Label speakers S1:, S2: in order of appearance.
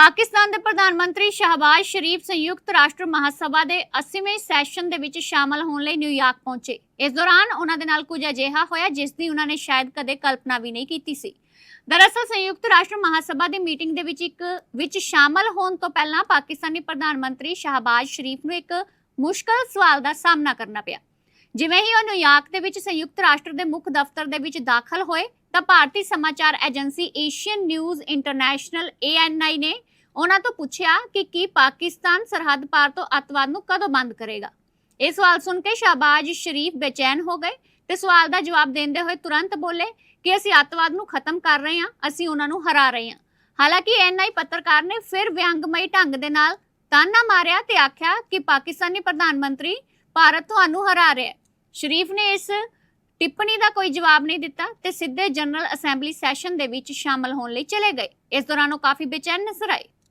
S1: ਪਾਕਿਸਤਾਨ ਦੇ ਪ੍ਰਧਾਨ ਮੰਤਰੀ ਸ਼ਹਬਾਜ਼ ਸ਼ਰੀਫ ਸੰਯੁਕਤ ਰਾਸ਼ਟਰ ਮਹਾਸਭਾ ਦੇ 80ਵੇਂ ਸੈਸ਼ਨ ਦੇ ਵਿੱਚ ਸ਼ਾਮਲ ਹੋਣ ਲਈ ਨਿਊਯਾਰਕ ਪਹੁੰਚੇ। ਇਸ ਦੌਰਾਨ ਉਹਨਾਂ ਦੇ ਨਾਲ ਕੁਝ ਅਜਿਹਾ ਹੋਇਆ ਜਿਸ ਦੀ ਉਹਨਾਂ ਨੇ ਸ਼ਾਇਦ ਕਦੇ ਕਲਪਨਾ ਵੀ ਨਹੀਂ ਕੀਤੀ ਸੀ। ਦਰਅਸਲ ਸੰਯੁਕਤ ਰਾਸ਼ਟਰ ਮਹਾਸਭਾ ਦੀ ਮੀਟਿੰਗ ਦੇ ਵਿੱਚ ਇੱਕ, ਵਿੱਚ ਸ਼ਾਮਲ ਹੋਣ ਤੋਂ ਪਹਿਲਾਂ ਪਾਕਿਸਤਾਨੀ ਪ੍ਰਧਾਨ ਮੰਤਰੀ ਸ਼ਹਬਾਜ਼ ਸ਼ਰੀਫ ਨੂੰ ਇੱਕ ਮੁਸ਼ਕਲ ਸਵਾਲ ਦਾ ਸਾਹਮਣਾ ਕਰਨਾ ਪਿਆ। ਜਿਵੇਂ ਹੀ ਉਹ ਨਿਊਯਾਰਕ ਦੇ ਵਿੱਚ ਸੰਯੁਕਤ ਰਾਸ਼ਟਰ ਦੇ ਮੁੱਖ ਦਫ਼ਤਰ ਦੇ ਵਿੱਚ ਦਾਖਲ ਹੋਏ, ਤਾਂ ਭਾਰਤੀ ਸਮਾਚਾਰ agency Asian news international ANI ਨੇ ਉਹਨਾਂ ਤੋਂ ਪੁੱਛਿਆ ਕਿ ਕੀ ਪਾਕਿਸਤਾਨ ਸਰਹੱਦ ਪਾਰ ਤੋਂ ਅੱਤਵਾਦ ਨੂੰ ਕਦੋਂ ਬੰਦ ਕਰੇਗਾ? ਇਹ ਸਵਾਲ ਸੁਣ ਕੇ ਸ਼ਹਬਾਜ਼ ਸ਼ਰੀਫ ਬੇਚੈਨ ਹੋ ਗਏ ਤੇ ਸਵਾਲ ਦਾ ਜਵਾਬ ਦਿੰਦੇ ਹੋਏ ਤੁਰੰਤ ਬੋਲੇ ਕਿ ਅਸੀਂ ਅੱਤਵਾਦ ਨੂੰ ਖਤਮ ਕਰ ਰਹੇ ਹਾਂ, ਅਸੀਂ ਉਹਨਾਂ ਨੂੰ ਹਰਾ ਰਹੇ ਹਾਂ। ਹਾਲਾਂਕਿ ਐਨਆਈ ਪੱਤਰਕਾਰ ਨੇ ਫਿਰ ਵਿਅੰਗਮਈ ਢੰਗ ਦੇ ਨਾਲ ਤਾਨਾ ਮਾਰਿਆ ਤੇ ਆਖਿਆ ਕਿ ਪਾਕਿਸਤਾਨੀ ਪ੍ਰਧਾਨ ਮੰਤਰੀ ਭਾਰਤ ਤੁਹਾਨੂੰ ਹਰਾ ਰਿਹਾ ਸ਼ਰੀਫ ਨੇ ਇਸ ਟਿੱਪਣੀ ਦਾ ਕੋਈ ਜਵਾਬ ਨਹੀਂ ਦਿੱਤਾ ਤੇ ਸਿੱਧੇ ਜਨਰਲ ਅਸੈਂਬਲੀ ਸੈਸ਼ਨ ਦੇ ਵਿੱਚ ਸ਼ਾਮਲ ਹੋਣ ਲਈ ਚਲੇ ਗਏ। ਇਸ ਦੌਰਾਨ ਉਹ ਕਾਫੀ ਬੇਚੈਨ ਨਜ਼ਰ ਆਏ।